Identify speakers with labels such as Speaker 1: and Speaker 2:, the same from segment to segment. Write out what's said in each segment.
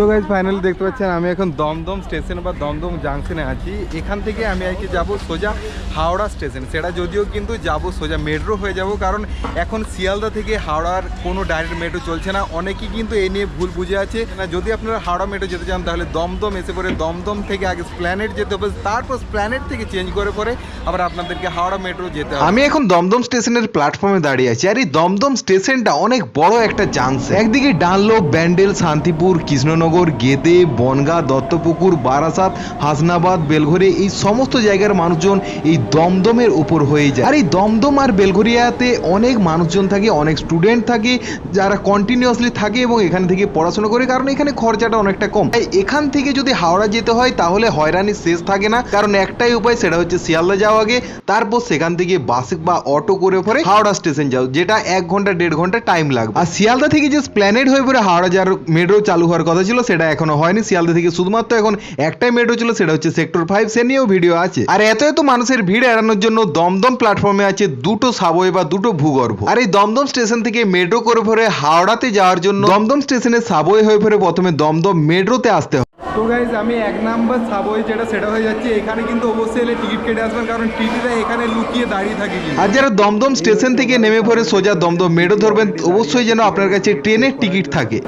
Speaker 1: তো guys finally দেখতে পাচ্ছেন, আমি এখন দমদম স্টেশন বা দমদম জাংশনে আছি। এখান থেকে আমি আজকে যাব সোজা হাওড়া স্টেশন সেটা যদিও কিন্তু যাব সোজা মেট্রো হয়ে যাব, কারণ এখন শিয়ালদা থেকে হাওড়ার কোনো ডাইরেক্ট মেট্রো চলছে না। অনেকেই কিন্তু এই নিয়ে ভুল বুঝে আছে। না, যদি আপনারা হাওড়া মেট্রো যেতে চান, তাহলে দমদম এসে পরে দমদম থেকে আগে প্ল্যানেট যেতে হবে, তারপর প্ল্যানেট থেকে চেঞ্জ করে পরে আবার আপনাদেরকে হাওড়া মেট্রো যেতে হবে।
Speaker 2: আমি এখন দমদম স্টেশনের প্ল্যাটফর্মে দাঁড়িয়ে আছি। আর এই দমদম স্টেশনটা অনেক বড় একটা জাংশন একদিকে ডানলোপ, ব্যান্ডেল, শান্তিপুর, কৃষ্ণনগর গেদে, বনগা, দত্তপুকুর, বারাসাত, হাসনাবাদ, বেলঘরে এই সমস্ত জায়গার মানুষজন এই দমদমের উপর হয়ে যায়। আর এই দমদম আর বেলঘরিয়াতে অনেক মানুষজন থাকে, অনেক স্টুডেন্ট থাকে, যারা কন্টিনিউয়াসলি থাকে এবং এখান থেকে পড়াশোনা করে, কারণ এখানে খরচাটা অনেকটা কম। তাই এখান থেকে যদি হাওড়া যেতে হয়, তাহলে হয়রানির শেষ থাকে না, কারণ একটাই উপায় সেটা হচ্ছে শিয়ালদা যাওয়া আগে, তারপর সেখান থেকে বাসে বা অটো করে পরে হাওড়া স্টেশন যাও, যেটা এক ঘণ্টা, দেড় ঘণ্টা টাইম লাগবে। আর শিয়ালদা থেকে যে প্ল্যানেট হয়ে পরে হাওড়া যাওয়ার মেট্রো চালু হওয়ার কথা ছিল সেটা এখনও হয়নি। শিয়ালদা থেকে শুধুমাত্র এখন একটাই মেট্রো ছিল সেটা হচ্ছে সেক্টর ফাইভ সে নিয়েও ভিডিও আছে। আর এত এত মানুষের ভিড় এড়ানোর জন্য দমদম প্ল্যাটফর্মে আছে দুটো সাবওয়ে বা দুটো ভূগর্ভ। আর এই দমদম স্টেশন থেকে মেট্রো করে পরে হাওড়াতে যাওয়ার জন্য দমদম স্টেশনে সাবওয়ে হয়ে পরে প্রথমে দমদম মেট্রোতে আসতে হয়।
Speaker 1: তো গাইজ আমি এক নাম্বার সাবওয়ে যেটা সেটা হয়ে যাচ্ছে। এখানে কিন্তু অবশ্যই এলে টিকিট কেটে আসবেন কারণ টিটিটা এখানে লুকিয়ে দাঁড়িয়ে থাকে
Speaker 2: আর যারা দমদম স্টেশন থেকে নেমে পড়ে সোজা দমদম মেট্রো ধরবেন অবশ্যই যেন আপনার কাছে ট্রেনের টিকিট থাকে।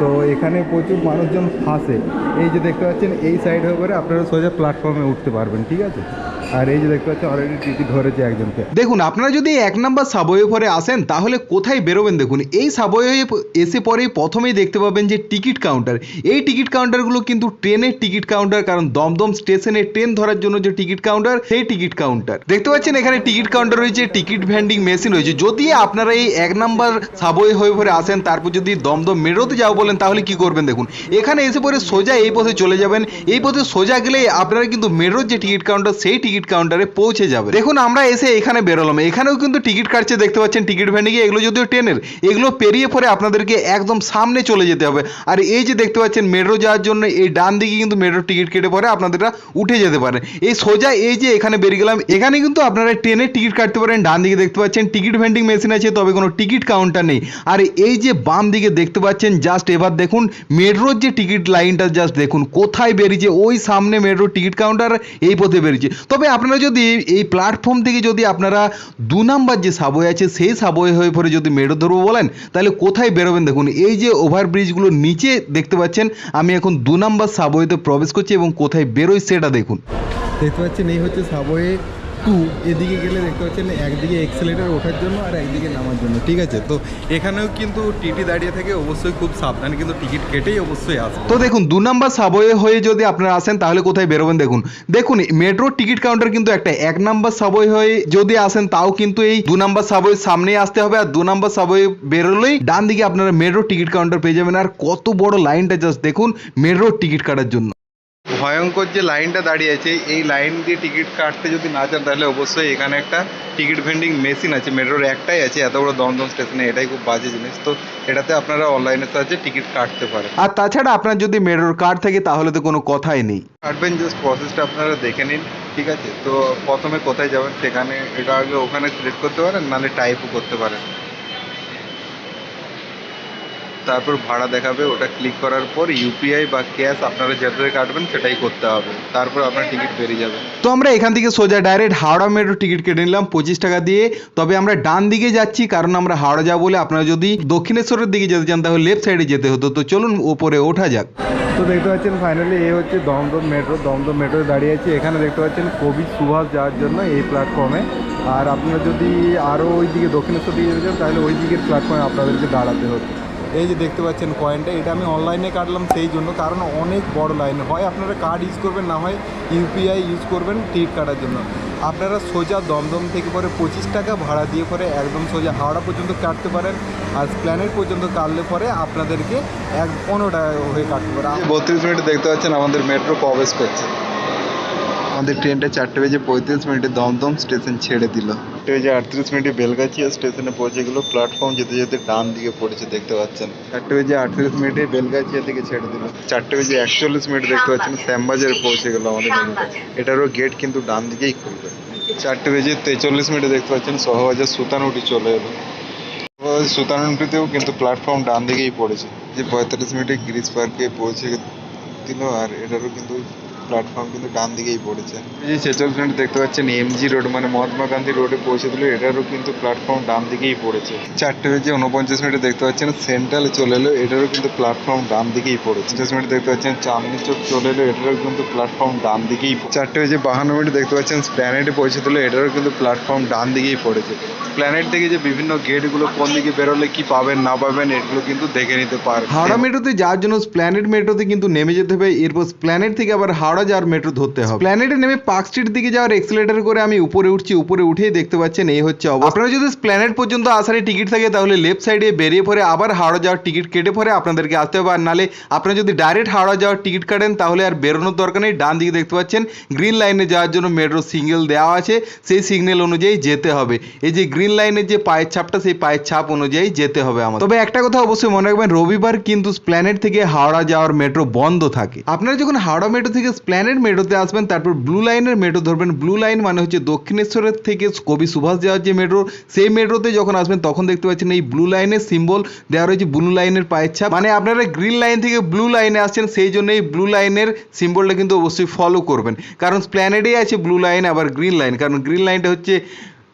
Speaker 1: তো এখানে প্রচুর মানুষজন ফাঁসে এই যে দেখতে পাচ্ছেন, এই সাইড হয়ে করে আপনারা সোজা প্ল্যাটফর্মে উঠতে পারবেন, ঠিক আছে? আর এই যে দেখতে পাচ্ছেন অলরেডি টিকিট ধরেছে একজনকে।
Speaker 2: দেখুন, আপনারা যদি এক নম্বর সাবওয়ে পরে আসেন, তাহলে কোথায় বেরোবেন দেখুন? এই সাবওয়ে এসে পরেই প্রথমেই দেখতে পাবেন যে টিকিট কাউন্টার এই টিকিট কাউন্টারগুলো কিন্তু ট্রেনের টিকিট কাউন্টার কারণ দমদম স্টেশনে ট্রেন ধরার জন্য যে টিকিট কাউন্টার সেই টিকিট কাউন্টার দেখতে পাচ্ছেন, এখানে টিকিট কাউন্টার রয়েছে, টিকিট ভ্যান্ডিং মেশিন রয়েছে। যদি আপনারা এই এক নাম্বার সাবওয়ে হয়ে পরে আসেন, তারপর যদি দমদম মেরোতে যাও বলেন, তাহলে কি করবেন দেখুন। এখানে এসে পরে সোজা এই পথে চলে যাবেন। এই পথে সোজা গেলে আপনারা কিন্তু মেট্রোর যে টিকিট কাউন্টার, সেই টিকিট কাউন্টারে পৌঁছে যাবে দেখুন, আমরা এসে এখানে বেরোলাম। এখানেও কিন্তু টিকিট কাটছে, দেখতে পাচ্ছেন টিকিট ভ্যান্ডিং এগুলো যদিও ট্রেনের, এগুলো পেরিয়ে পরে আপনাদেরকে একদম সামনে চলে যেতে হবে। আর এই যে দেখতে পাচ্ছেন মেট্রো যাওয়ার জন্য, এই ডান দিকে কিন্তু মেট্রোর টিকিট কেটে পরে আপনাদেররা উঠে যেতে পারেন এই সোজা এই যে এখানে বেরিয়ে গেলাম, এখানে কিন্তু আপনারা ট্রেনের টিকিট কাটতে পারেন। ডান দিকে দেখতে পাচ্ছেন টিকিট ভেন্ডিং মেশিন আছে, তবে কোনো টিকিট কাউন্টার নেই। আর এই যে বাম দিকে দেখতে পাচ্ছেন জাস্ট এবার দেখুন, মেট্রোর যে টিকিট লাইনটা জাস্ট দেখুন, কোথায় বেরিয়েছে, ওই সামনে মেট্রো টিকিট কাউন্টার এই পথে বেরিয়েছে। তবে আপনারা যদি এই প্ল্যাটফর্ম থেকে যদি আপনারা দু নাম্বার যে সাবওয়ে আছে, সেই সাবওয়ে হয়ে পরে যদি মেট্রো ধরবো বলেন, তাহলে কোথায় বেরোবেন দেখুন, এই যে ওভারব্রিজগুলো নিচে দেখতে পাচ্ছেন, আমি এখন দু নাম্বার সাবওয়েতে প্রবেশ করছি এবং কোথায় বেরোই সেটা দেখুন।
Speaker 1: দেখতে পাচ্ছেন, এই হচ্ছে সাবওয়ে টু এদিকে গেলে দেখতে পাচ্ছেন একদিকে এক্সেলেটার ওঠার জন্য আর একদিকে নামার জন্য, ঠিক আছে? তো এখানেও কিন্তু টিটি দাঁড়িয়ে থাকে অবশ্যই খুব সাবধানে কিন্তু টিকিট কেটেই অবশ্যই আসবে
Speaker 2: তো দেখুন, দু নম্বর সাবওয়ে হয়ে যদি আপনারা আসেন, তাহলে কোথায় বেরোবেন দেখুন? দেখুন মেট্রোর টিকিট কাউন্টার কিন্তু একটা, এক নম্বর সাবওয়ে হয়ে যদি আসেন, তাও কিন্তু এই দু নম্বর সাবওয়ে সামনেই আসতে হবে আর দু নম্বর সাবওয়ে বেরোলেই ডান দিকে আপনারা মেট্রো টিকিট কাউন্টার পেয়ে যাবেন। আর কত বড় লাইনটা জাস্ট দেখুন মেট্রোর টিকিট কাটার জন্য।
Speaker 1: ভয়ঙ্কর যে লাইনটা দাঁড়িয়ে আছে এই লাইন দিয়ে টিকিট কাটতে যদি না চান তাহলে অবশ্যই এখানে একটা টিকিট ভেন্ডিং মেশিন আছে। মেট্রোর একটাই আছে এত বড় দমদম স্টেশনে এটাই খুব বাজে জিনিস। তো এটাতে আপনারা অনলাইনের সাহায্যে টিকিট কাটতে পারেন।
Speaker 2: আর তাছাড়া আপনার যদি মেট্রোর কার্ড থাকে তাহলে তো কোনো কথাই নেই।
Speaker 1: কাটবেন জাস্ট প্রসেসটা আপনারা দেখে নিন ঠিক আছে? তো প্রথমে কোথায় যাবেন সেখানে এটা আগে ওখানে সিলেক্ট করতে পারেন নাহলে টাইপও করতে পারেন। তারপর ভাড়া দেখাবে ওটা ক্লিক করার পর ইউপিআই বা ক্যাশ আপনারা যেটাতে কাটবেন সেটাই করতে হবে। তারপর আপনার টিকিট বেরিয়ে যাবে।
Speaker 2: তো আমরা এখান থেকে সোজা ডাইরেক্ট হাওড়া মেট্রো টিকিট কেটে নিলাম পঁচিশ টাকা দিয়ে। তবে আমরা ডান দিকে যাচ্ছি কারণ আমরা হাওড়া যাব বলে আপনারা যদি দক্ষিণেশ্বরের দিকে যেতে চান তাহলে লেফট সাইডে যেতে হতো। তো চলুন ওপরে ওঠা যাক।
Speaker 1: তো দেখতে পাচ্ছেন ফাইনালি এ হচ্ছে দমদম মেট্রো দমদম মেট্রো দাঁড়িয়ে আছে। এখানে দেখতে পাচ্ছেন কবি সুভাষ যাওয়ার জন্য এই প্ল্যাটফর্মে আর আপনারা যদি আরও ওই দিকে দক্ষিণেশ্বর দিকে যেতে চান তাহলে ওই দিকের প্ল্যাটফর্মে আপনাদেরকে দাঁড়াতে হতো। এই যে দেখতে পাচ্ছেন কয়েনটা এটা আমি অনলাইনে কাটলাম সেই জন্য, কারণ অনেক বড় লাইন হয় আপনারা কার্ড ইউজ করবেন, না হয় ইউপিআই ইউজ করবেন টিকিট কাটার জন্য। আপনারা সোজা দমদম থেকে পরে পঁচিশ টাকা ভাড়া দিয়ে পরে একদম সোজা হাওড়া পর্যন্ত কাটতে পারেন, আর প্ল্যানেট পর্যন্ত কাটলে পরে আপনাদেরকে এক পনেরো টাকা হয়ে কাটতে পারে। বত্রিশ মিনিট দেখতে পাচ্ছেন আমাদের মেট্রো প্রবেশ করছে। আমাদের ট্রেনটা চারটে বেজে পঁয়ত্রিশ মিনিটে দমদম স্টেশন ছেড়ে দিল। চারটে বেজে আটত্রিশ মিনিটে বেলগাছিয়া স্টেশনে পৌঁছে গেলো প্ল্যাটফর্ম যেতে যেতে ডান দিকে পড়েছে, দেখতে পাচ্ছেন। চারটে বেজে আটত্রিশ মিনিটে বেলগাছিয়া থেকে ছেড়ে দিল। চারটে বেজে একচল্লিশ মিনিট দেখতে পাচ্ছেন শ্যামবাজারে পৌঁছে গেলো আমাদের এটারও গেট কিন্তু ডান দিকেই খুলবে। চারটে বেজে তেচল্লিশ মিনিটে দেখতে পাচ্ছেন সহবাজার সুতানুটি চলে এলো। সুতানুটিতেও কিন্তু প্ল্যাটফর্ম ডান দিকেই পড়েছে। যে পঁয়তাল্লিশ মিনিটে গিরিজ পার্কে পৌঁছে দিল আর এটারও কিন্তু প্ল্যাটফর্ম কিন্তু ডান দিকেই পড়েছে। এই যে ছেচল্লিশ মিনিট দেখতে পাচ্ছেন এমজি রোড মানে মহাত্মা গান্ধী রোডে পৌঁছে দিল এটারও কিন্তু প্ল্যাটফর্ম ডান দিকেই পড়েছে। চারটে বেজে উনপঞ্চাশ মিনিটে দেখতে পাচ্ছেন সেন্ট্রালে চলে এলো এটারও কিন্তু প্ল্যাটফর্ম ডান দিকেই পড়েছে। পঞ্চাশ মিনিট দেখতে পাচ্ছেন চাঁদনি চোখ চলে এলো এটারও কিন্তু প্ল্যাটফর্ম ডান দিকেই চারটে বেজে বাহান্ন মিনিট দেখতে পাচ্ছেন প্ল্যানেটে পৌঁছে দিল এটারও কিন্তু প্ল্যাটফর্ম ডান দিকেই পড়েছে। প্ল্যানেট থেকে যে বিভিন্ন গেটগুলো কোন দিকে বেরোলে কি পাবেন না পাবেন এগুলো কিন্তু দেখে নিতে পারবেন।
Speaker 2: হাওড়া মেট্রোতে যাওয়ার জন্য স্প্ল্যানেট মেট্রোতে কিন্তু নেমে যেতে হবে এরপর স্প্ল্যানেট থেকে আবার হাওড়া যাওয়ার মেট্রো ধরতে হবে। স্প্ল্যানেটে নেমে পার্ক স্ট্রিট দিকে যাওয়ার এক্সেলেটার করে আমি উপরে উঠছি উপরে উঠেই দেখতে পাচ্ছেন এই হচ্ছে অবস্থা। আপনারা যদি প্ল্যানেট পর্যন্ত আসারই টিকিট থাকে তাহলে লেফট সাইডে বেরিয়ে পরে আবার হাওড়া যাওয়ার টিকিট কেটে পরে আপনাদেরকে আসতে হবে। আর নালে আপনারা যদি ডাইরেক্ট হাওড়া যাওয়ার টিকিট কাটেন তাহলে আর বেরোনোর দরকার নেই। ডান দিকে দেখতে পাচ্ছেন গ্রিন লাইনে যাওয়ার জন্য মেট্রো সিগন্যাল দেওয়া আছে। সেই সিগন্যাল অনুযায়ী যেতে হবে। এই যে গ্রিন লাইনের যে পায়ের ছাপটা সেই পায়ের ছাপ অনুযায়ী যেতে হবে আমার তবে একটা কথা অবশ্যই মনে রাখবেন রবিবার কিন্তু প্ল্যানেট থেকে হাওড়া যাওয়ার মেট্রো বন্ধ থাকে। আপনারা যখন হাওড়া মেট্রো থেকে স্প্ল্যানেট মেট্রোতে আসবেন, তারপর ব্লু লাইনের মেট্রো ধরবেন। ব্লু লাইন মানে হচ্ছে দক্ষিণেশ্বরের থেকে কবি সুভাষ দেওয়ার যে মেট্রো সেই মেট্রোতে যখন আসবেন, তখন দেখতে পাচ্ছেন এই ব্লু লাইনের সিম্বল দেওয়া রয়েছে ব্লু লাইনের পায়ের ছাপ। মানে আপনারা গ্রিন লাইন থেকে ব্লু লাইনে আসছেন, সেই জন্য এই ব্লু লাইনের সিম্বলটা কিন্তু অবশ্যই ফলো করবেন। কারণ প্ল্যানেটেই আছে ব্লু লাইন আবার গ্রিন লাইন কারণ গ্রিন লাইনটা হচ্ছে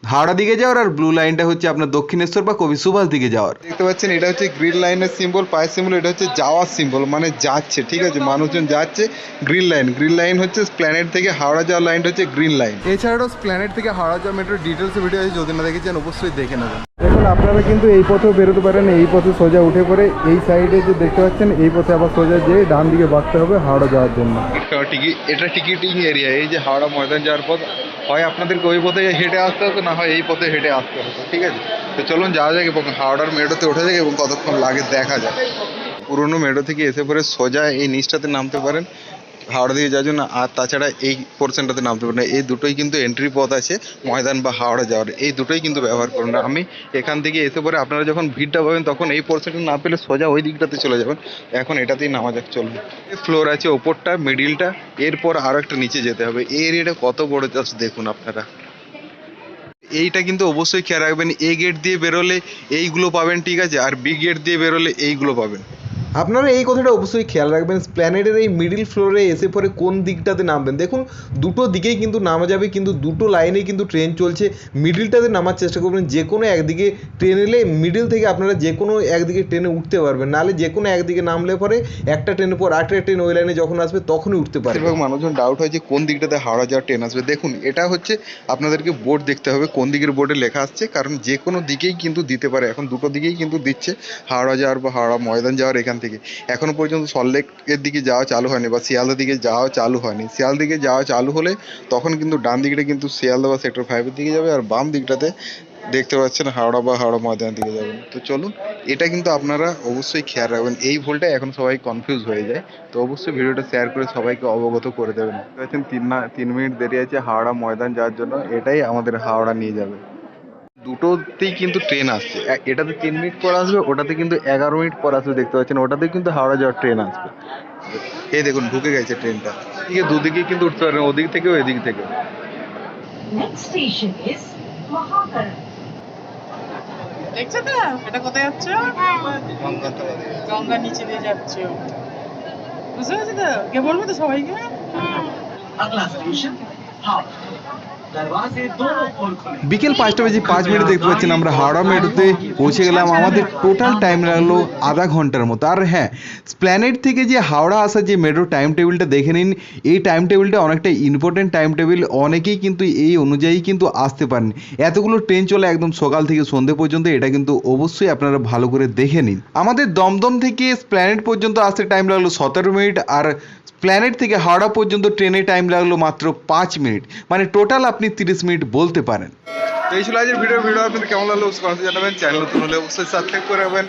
Speaker 2: হাওড়া দিকে যাওয়ার আর ব্লু লাইনটা হচ্ছে আপনার দক্ষিণেশ্বর বা কবি সুভাষ দিকে যাওয়ার।
Speaker 1: দেখতে পাচ্ছেন এটা হচ্ছে গ্রিন লাইনের সিম্বল পায়ের সিম্বল এটা হচ্ছে যাওয়ার সিম্বল মানে যাচ্ছে ঠিক আছে? মানুষজন যাচ্ছে গ্রিন লাইন গ্রিন লাইন হচ্ছে প্ল্যানেট থেকে হাওড়া যাওয়ার লাইনটা হচ্ছে গ্রিন লাইন এছাড়াও প্ল্যানেট থেকে হাওড়া যাওয়া মেট্রো ডিটেলস ভিডিও আছে যদি না দেখেছেন অবশ্যই দেখে নেবেন। দেখুন আপনারা কিন্তু এই পথেও বেরোতে পারেন এই পথে সোজা উঠে পড়ে এই সাইডে যে দেখতে পাচ্ছেন এই পথে আবার সোজা যেয়ে ডান দিকে বাঁকতে হবে হাওড়া যাওয়ার জন্য। টিকিট এটা টিকিটিং এরিয়া এই যে হাওড়া ময়দান যাওয়ার পথ হয় আপনাদেরকে ওই পথে হেঁটে আসতে হতো, না হয় এই পথে হেঁটে আসতে হতো, ঠিক আছে? তো চলুন যাওয়া যাক এবং হাওড়ার মেডোতে উঠে যাক এবং কতক্ষণ লাগে দেখা যাক। পুরনো মেট্রো থেকে এসে পরে সোজা এই নিচটাতে নামতে পারেন। হাওড়া দিয়ে যাওয়ার জন্য, আর তাছাড়া এই পোর্শনটাতে নামতে পারবেন না। এই দুটোই কিন্তু এন্ট্রি পথ আছে ময়দান বা হাওড়া যাওয়ার। এই দুটোই কিন্তু ব্যবহার করুন। আমি এখান থেকে এসে পরে আপনারা যখন ভিড়টা পাবেন, তখন এই পোর্শনটা না পেলে সোজা ওই দিকটাতে চলে যাবেন। এখন এটাতেই নামা যাক, চলুন। ফ্লোর আছে ওপরটা মিডিলটা এরপর আরও একটা নিচে যেতে হবে। এই এরিয়াটা কত বড় জাস্ট দেখুন আপনারা। এইটা কিন্তু অবশ্যই খেয়াল রাখবেন। এ গেট দিয়ে বেরোলে এইগুলো পাবেন, ঠিক আছে? আর বি গেট দিয়ে বেরোলে এইগুলো পাবেন।
Speaker 2: আপনারা এই কথাটা অবশ্যই খেয়াল রাখবেন স্প্ল্যানেডের এই মিডিল ফ্লোরে এসে পরে কোন দিকটাতে নামবেন? দেখুন, দুটো দিকেই কিন্তু নামা যাবে, কিন্তু দুটো লাইনেই কিন্তু ট্রেন চলছে। মিডিলটাতে নামার চেষ্টা করবেন যে কোনো একদিকে ট্রেন এলে মিডিল থেকে আপনারা যে কোনো একদিকে ট্রেনে উঠতে পারবেন। নাহলে যে কোনো একদিকে নামলে পরে একটা ট্রেনের পর আরেকটা ট্রেন ওই লাইনে যখন আসবে, তখনই উঠতে পারে
Speaker 1: এবং মানুষজন ডাউট হয় যে কোন দিকটাতে হাওড়া যাওয়ার ট্রেন আসবে। দেখুন, এটা হচ্ছে আপনাদেরকে বোর্ড দেখতে হবে, কোন দিকের বোর্ডে লেখা আসছে, কারণ যে কোনো দিকেই কিন্তু দিতে পারে। এখন দুটো দিকেই কিন্তু দিচ্ছে, হাওড়া যাওয়ার বা হাওড়া ময়দান যাওয়ার এখান থেকে। এখনও পর্যন্ত সল্টলেকের দিকে যাওয়া চালু হয়নি বা শিয়ালদা দিকে যাওয়া চালু হয়নি। শিয়াল দিকে যাওয়া চালু হলে তখন কিন্তু ডান দিকটা কিন্তু শিয়ালদা বা সেক্টর ফাইভের দিকে যাবে আর বাম দিকটাতে দেখতে পাচ্ছেন হাওড়া বা হাওড়া ময়দানের দিকে যাবেন তো চলুন, এটা কিন্তু আপনারা অবশ্যই খেয়াল রাখবেন। এই ভুলটা এখন সবাই কনফিউজ হয়ে যায়। তো অবশ্যই ভিডিওটা শেয়ার করে সবাইকে অবগত করে দেবেন। তিন না, তিন মিনিট দেরি আছে হাওড়া ময়দান যাওয়ার জন্য। এটাই আমাদের হাওড়া নিয়ে যাবে। দুটোতেই কিন্তু ট্রেন আসছে। এটাতে তিন মিনিট পর আসবে ওটাতে কিন্তু এগারো মিনিট পর আসবে দেখতে পাচ্ছেন ওটাতে কিন্তু হাওড়া যাওয়ার ট্রেন আসবে। এই দেখুন ঢুকে গেছে ট্রেনটা এদিকে দুদিকে কিন্তু উঠতে পারেন ওদিক থেকেও এদিক থেকে
Speaker 3: দেখছ তো? এটা কোথায় যাচ্ছে? গঙ্গা নিচে দিয়ে যাচ্ছে। বুঝতে পারছি তো? কে বলব তো সবাইকে?
Speaker 2: বিকেল পাঁচটা বেজে পাঁচ মিনিট দেখতে পাচ্ছেন আমরা হাওড়া মেট্রোতে পৌঁছে গেলাম। আমাদের টোটাল টাইম লাগল আধা ঘণ্টার মতো। আর হ্যাঁ স্প্ল্যানেট থেকে যে হাওড়া আসার যে মেট্রো টাইম টেবিলটা দেখে নিন এই টাইম টেবিলটা অনেকটা ইম্পর্টেন্ট টাইম টেবিল অনেকেই কিন্তু এই অনুযায়ী কিন্তু আসতে পারেন। এতগুলো ট্রেন চলে একদম সকাল থেকে সন্ধে পর্যন্ত এটা কিন্তু অবশ্যই আপনারা ভালো করে দেখে নিন। আমাদের দমদম থেকে স্প্ল্যানেট পর্যন্ত আসতে টাইম লাগল সতেরো মিনিট আর প্ল্যানেট থেকে হাওড়া পর্যন্ত ট্রেনে টাইম লাগল মাত্র পাঁচ মিনিট মানে টোটাল আপনি তিরিশ মিনিট বলতে পারেন।
Speaker 1: তো এই ছিল আজকের ভিডিও ভিডিও আপনাদের কেমন লাগল জানাবেন। চ্যানেল নতুন হলে অবশ্যই সাবস্ক্রাইব করে রাখবেন।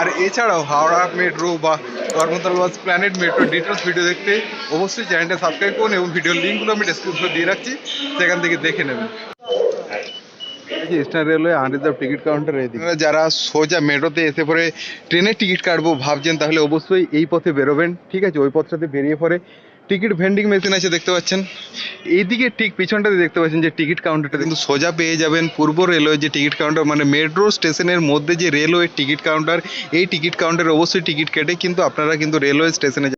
Speaker 1: আর এছাড়াও হাওড়া মেট্রো বা Dharmatala bus planet metro details video দেখতে অবশ্যই চ্যানেলটা সাবস্ক্রাইব করুন এবং ভিডিওর লিঙ্কগুলো আমি ডেসক্রিপশনে দিয়ে রাখছি সেখান থেকে দেখে নেবেন। Eastern railway unreserved ticket counter যারা সোজা মেট্রোতে এসে পরে ট্রেনের টিকিট কাটবো ভাবছেন তাহলে অবশ্যই এই পথে বেরোবেন। ঠিক আছে ওই পথটাতে বেরিয়ে পরে
Speaker 4: টিকিট ভেন্ডিং মেশিন আছে, দেখতে পাচ্ছেন। এইদিকে ঠিক পিছনটাতে দেখতে পাচ্ছেন যে টিকিট কাউন্টারটা
Speaker 1: কিন্তু সোজা পেয়ে যাবেন পূর্ব রেলওয়ে যে টিকিট কাউন্টার মানে মেট্রো স্টেশনের মধ্যে যে রেলওয়ে টিকিট কাউন্টার এই টিকিট কাউন্টারে অবশ্যই টিকিট কেটে কিন্তু আপনারা কিন্তু রেলওয়ে স্টেশনে